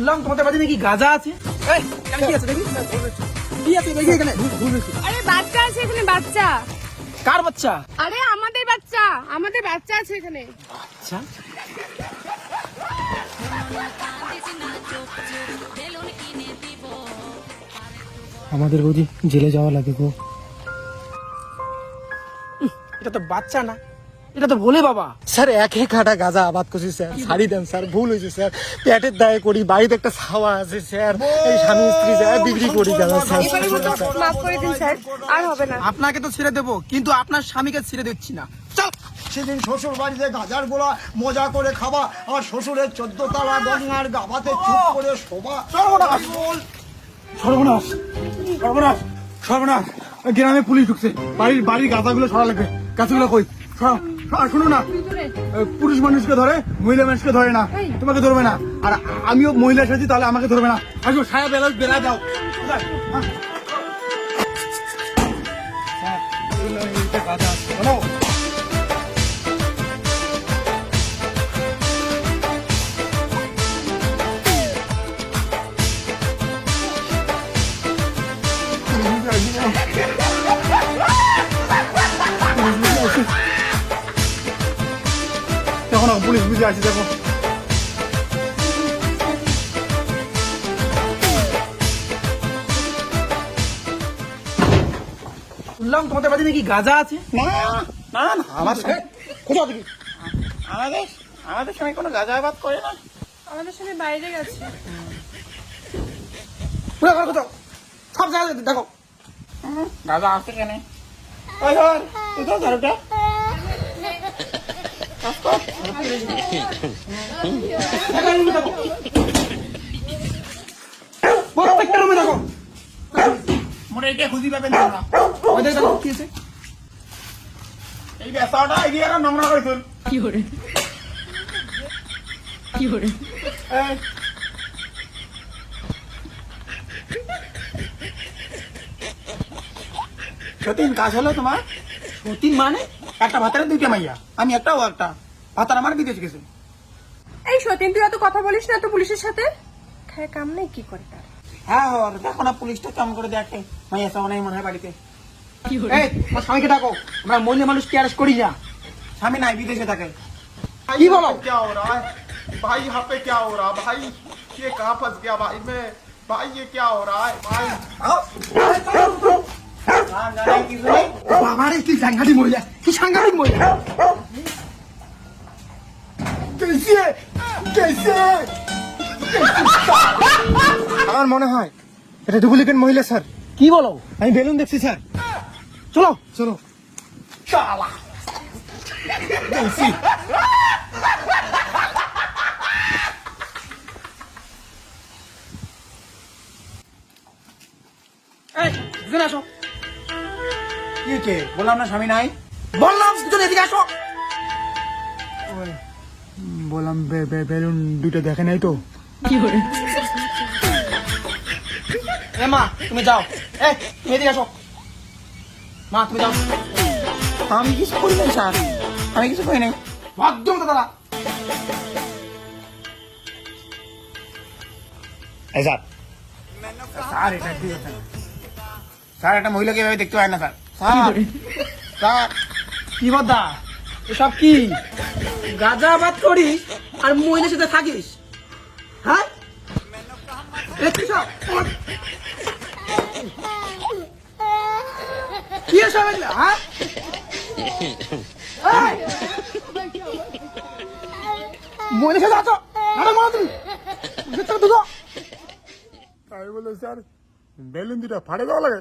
শুনলাম তোমাদের বাড়িতে নাকি গাজা আছে? এই, এখানে কি আছে দেখি? কি আছে দেখি এখানে? আরে বাচ্চা আছে এখানে বাচ্চা। কার বাচ্চা? আরে আমাদের বাচ্চা আমাদের বাচ্চা আছে এখানে। আচ্ছা। আমাদের বৌদি জেলে যাওয়া লাগে গো। এটা তো বাচ্চা না। এটা তো ভোলে বাবা। স্যার এক এক কাটা গাঁজা আবাদ করছি স্যার। ছাড়ি দেন স্যার। ভুল হয়েছে স্যার। পেটের দায়ে করি বাড়িতে একটা ছাওয়া আছে স্যার। এই স্বামী স্ত্রী স্যার বিক্রি করি গাঁজা স্যার। মাফ করে দিন স্যার। আর হবে না। আপনাকে তো ছেড়ে দেবো কিন্তু আপনার স্বামীকে ছেড়ে দিচ্ছি না। চল সেদিন শ্বশুর বাড়িতে গাজার গোলা মজা করে খাবা। আর শ্বশুরের চোদ্দ তলা গঙ্গার গাবাতে চুপ করে শোভা সর্বনাশ! সর্বনাশ! সর্বনাশ! সর্বনাশ! গ্রামে পুলিশ ঢুকছে। বাড়ির বাড়ির গাছাগুলো সরা লাগবে। গাছগুলো কই? সরাও, সরাও, শুনো না পুরুষ মানুষকে ধরে মহিলা মানুষকে ধরে না। তোমাকে ধরবে না। আর আমিও মহিলা সাজি তাহলে আমাকে ধরবে না। আসো সায়া বেলা বেড়া দাও। কোথায়? গাঁজা আছে। দেখো শুনলাম তোমাদের বাড়িতে নাকি গাজা আছে? না। না না। আমার কোথাও দেখি আমাদের আমাদের সময় কোনো গাঁজা আবাদ করে না। আমাদের সঙ্গে বাইরে গেছে। কোথাও কোথাও সব জায়গায় দেখো। গাঁজা আছে কেন? ওই ধর তুই তো ধর প্রত্যেকটা রুমে দেখো মোরে এটা খুঁজি পাবেন তোমরা ওই দেখো দেখো, কি আছে এই বেসাটা এগিয়ে নোংরা করে তুল এই। সতীন কাজ হলো তোমার সতীন মানে? একটা ভাতারে দুইটা মাইয়া। আমি একটা ও একটা। ভাতার আমার বিদেশ গেছে এই সতীন তুই এত কথা বলিস না তো পুলিশের সাথে খায় কাম নেই কি করে তার হ্যাঁ হর দেখো না পুলিশটা কেমন করে দেখে মাইয়া সব নাই মনে হয় বাড়িতে এই আমার স্বামীকে ডাকো আমরা মহিলা মানুষ কি আরেস্ট করি না স্বামী নাই বিদেশে থাকে কি বলো क्या हो रहा है भाई यहाँ पे क्या हो रहा है भाई ये कहाँ फंस गया भाई मैं भाई ये क्या हो रहा है भाई বাবারে কি সাংঘাতিক মহিলা কি সাংঘাতিক মহিলা কেসে কেসে আমার মনে হয় এটা ডুপ্লিকেট মহিলা স্যার। কি বলো? আমি বেলুন দেখছি স্যার। চলো। চলো। আসো। কি বললাম না স্বামী নাই। বললাম দুজন এদিকে আসো। বললাম বেলুন দুটো দেখে নাই তো। এ মা তুমি যাও। এই তুমি এদিকে আসো। মা তুমি যাও। আমি কিছু করি নাই স্যার। আমি কিছু করি নাই। ভদ্র দাদা এই স্যার। স্যার এটা ঠিক আছে স্যার একটা মহিলাকে এভাবে দেখতে হয় না স্যার। স্যার স্যার কি বদ্দা এসব কি? গাজাবাদ করিস আর মহিলার সাথে থাকিস। হ্যাঁ? কি সব? হ্যাঁ! মহিলার সাথে তাই বলে স্যার, বেলুন দুটা ফাটে দেওয়া লাগে।